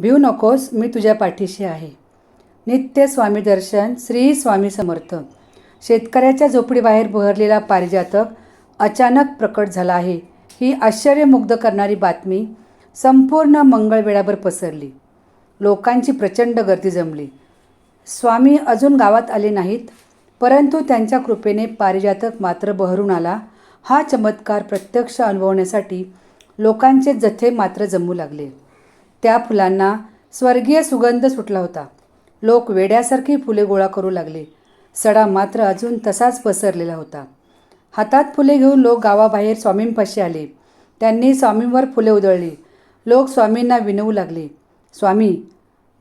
भिऊ नकोस मी तुझ्या पाठीशी आहे. नित्य स्वामी दर्शन श्री स्वामी समर्थ. शेतकऱ्याच्या झोपडीबाहेर बहरलेला पारिजातक अचानक प्रकट झाला आहे. ही आश्चर्यमुग्ध करणारी बातमी संपूर्ण मंगळवेळाभर पसरली. लोकांची प्रचंड गर्दी जमली. स्वामी अजून गावात आले नाहीत परंतु त्यांच्या कृपेने पारिजातक मात्र बहरून आला. हा चमत्कार प्रत्यक्ष अनुभवण्यासाठी लोकांचे जथे मात्र जमू लागले. त्या फुलांना स्वर्गीय सुगंध सुटला होता. लोक वेड्यासारखी फुले गोळा करू लागले. सडा मात्र अजून तसाच पसरलेला होता. हातात फुले घेऊन लोक गावाबाहेर स्वामींपाशी आले. त्यांनी स्वामींवर फुले उधळली. लोक स्वामींना विनवू लागले. स्वामी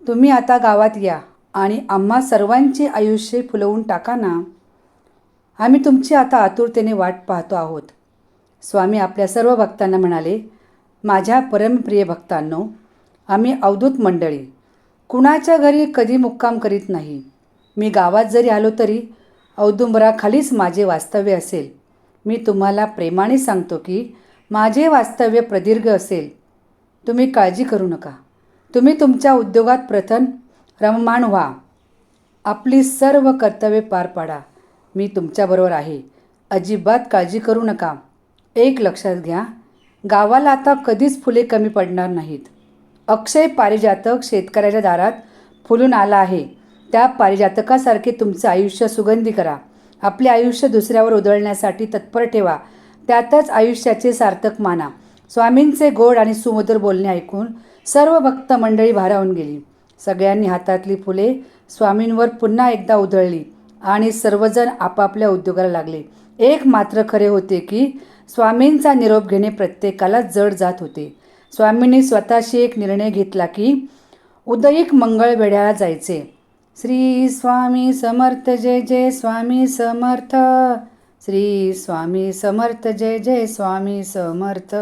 तुम्ही आता गावात या आणि आम्हा सर्वांची आयुष्य फुलवून टाका ना. आम्ही तुमची आता आतुरतेने वाट पाहतो आहोत. स्वामी आपल्या सर्व भक्तांना म्हणाले माझ्या परमप्रिय भक्तांनो आम्ही अवधूत मंडळी. कुणाच्या घरी कधी मुक्काम करीत नाही. मी गावात जरी आलो तरी औदुंबराखालीच माझे वास्तव्य असेल. मी तुम्हाला प्रेमाने सांगतो की माझे वास्तव्य प्रदीर्घ असेल. तुम्ही काळजी करू नका. तुम्ही तुमच्या उद्योगात प्रथम रममाण व्हा. आपली सर्व कर्तव्ये पार पाडा. मी तुमच्याबरोबर आहे. अजिबात काळजी करू नका. एक लक्षात घ्या. गावाला आता कधीच फुले कमी पडणार नाहीत. अक्षय पारिजातक शेतकऱ्याच्या दारात फुलून आला आहे. त्या पारिजातकासारखे तुमचं आयुष्य सुगंधी करा. आपले आयुष्य दुसऱ्यावर उधळण्यासाठी तत्पर ठेवा. त्यातच आयुष्याचे सार्थक माना. स्वामींचे गोड आणि सुमधुर बोलणे ऐकून सर्व भक्त मंडळी भारावून गेली. सगळ्यांनी हातातली फुले स्वामींवर पुन्हा एकदा उधळली आणि सर्वजण आपापल्या उद्योगाला लागले. एक मात्र खरे होते की स्वामींचा निरोप घेणे प्रत्येकाला जड जात होते. स्वामींनी स्वतःशी एक निर्णय घेतला की उदयिक मंगळवेढ्याला जायचे. श्री स्वामी समर्थ जय जय स्वामी समर्थ. श्री स्वामी समर्थ जय जय स्वामी समर्थ.